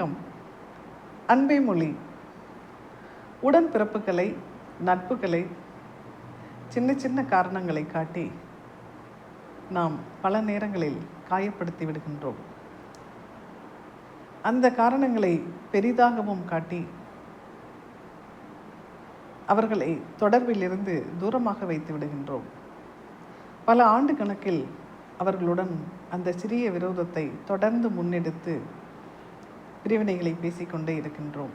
வணக்கம். அன்பே மொழி. உடன் பிறப்புகளை நட்புகளை சின்ன சின்ன காரணங்களை காட்டி நாம் பல நேரங்களில் காயப்படுத்தி விடுகின்றோம். அந்த காரணங்களை பெரிதாகவும் காட்டி அவர்களை தொடர்பிலிருந்து தூரமாக வைத்து விடுகின்றோம். பல ஆண்டு கணக்கில் அவர்களுடன் அந்த சிறிய விரோதத்தை தொடர்ந்து முன்னெடுத்து பிரிவினைகளை பேசிக்கொண்டே இருக்கின்றோம்.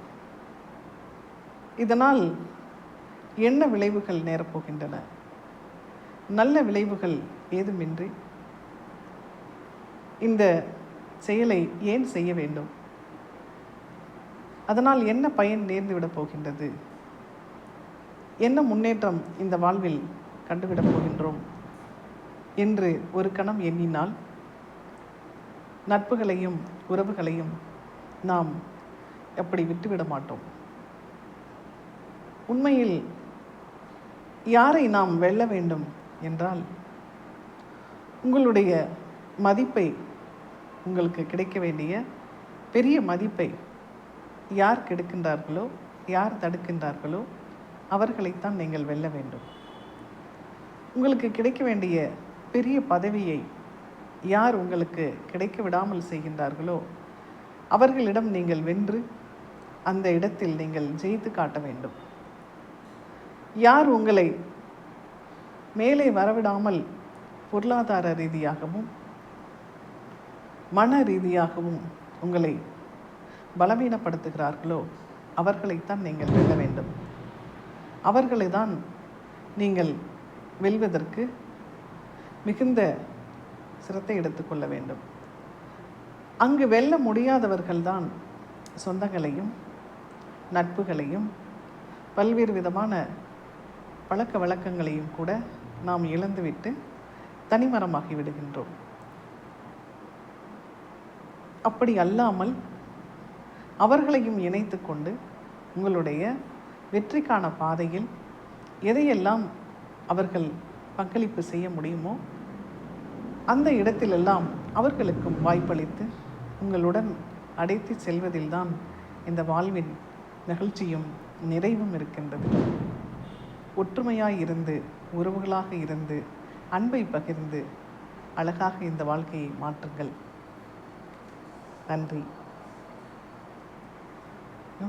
இதனால் என்ன விளைவுகள் நேரப்போகின்றன? நல்ல விளைவுகள் ஏதுமின்றி இந்த செயலை ஏன் செய்ய வேண்டும்? அதனால் என்ன பயன் நேர்ந்துவிடப் போகின்றது? என்ன முன்னேற்றம் இந்த வாழ்வில் கண்டுவிடப் போகின்றோம்? என்று ஒரு கணம் எண்ணினால் நட்புகளையும் உறவுகளையும் நாம் அப்படி விட்டுவிட மாட்டோம். உண்மையில் யாரை நாம் வெல்ல வேண்டும் என்றால் உங்களுடைய மதிப்பை உங்களுக்கு கிடைக்க வேண்டிய பெரிய மதிப்பை யார் கெடுக்கின்றார்களோ யார் தடுக்கின்றார்களோ அவர்களைத்தான் நீங்கள் வெல்ல வேண்டும். உங்களுக்கு கிடைக்க வேண்டிய பெரிய பதவியை யார் உங்களுக்கு கிடைக்க விடாமல் செய்கின்றார்களோ அவர்களிடம் நீங்கள் வென்று அந்த இடத்தில் நீங்கள் ஜெயித்து காட்ட வேண்டும். யார் உங்களை மேலே வரவிடாமல் பொருளாதார ரீதியாகவும் மன ரீதியாகவும் உங்களை பலவீனப்படுத்துகிறார்களோ அவர்களைத்தான் நீங்கள் வெல்ல வேண்டும். அவர்களை தான் நீங்கள் வெல்வதற்கு மிகுந்த சிரத்தை எடுத்துக்கொள்ள வேண்டும். அங்கு வெல்ல முடியாதவர்கள்தான் சொந்தங்களையும் நட்புகளையும் பல்வேறு விதமான பழக்க வழக்கங்களையும் கூட நாம் இழந்துவிட்டு தனிமரமாகி விடுகின்றோம். அப்படி அல்லாமல் அவர்களையும் இணைத்து கொண்டு உங்களுடைய வெற்றிக்கான பாதையில் எதையெல்லாம் அவர்கள் பங்களிப்பு செய்ய முடியுமோ அந்த இடத்திலெல்லாம் அவர்களுக்கும் வாய்ப்பளித்து உங்களுடன் அடைத்து செல்வதில்தான் இந்த வாழ்வின் நிகழ்ச்சியும் நிறைவும் இருக்கின்றது. ஒற்றுமையாய் இருந்து உறவுகளாக இருந்து அன்பை பகிர்ந்து அழகாக இந்த வாழ்க்கையை மாற்றுங்கள். நன்றி.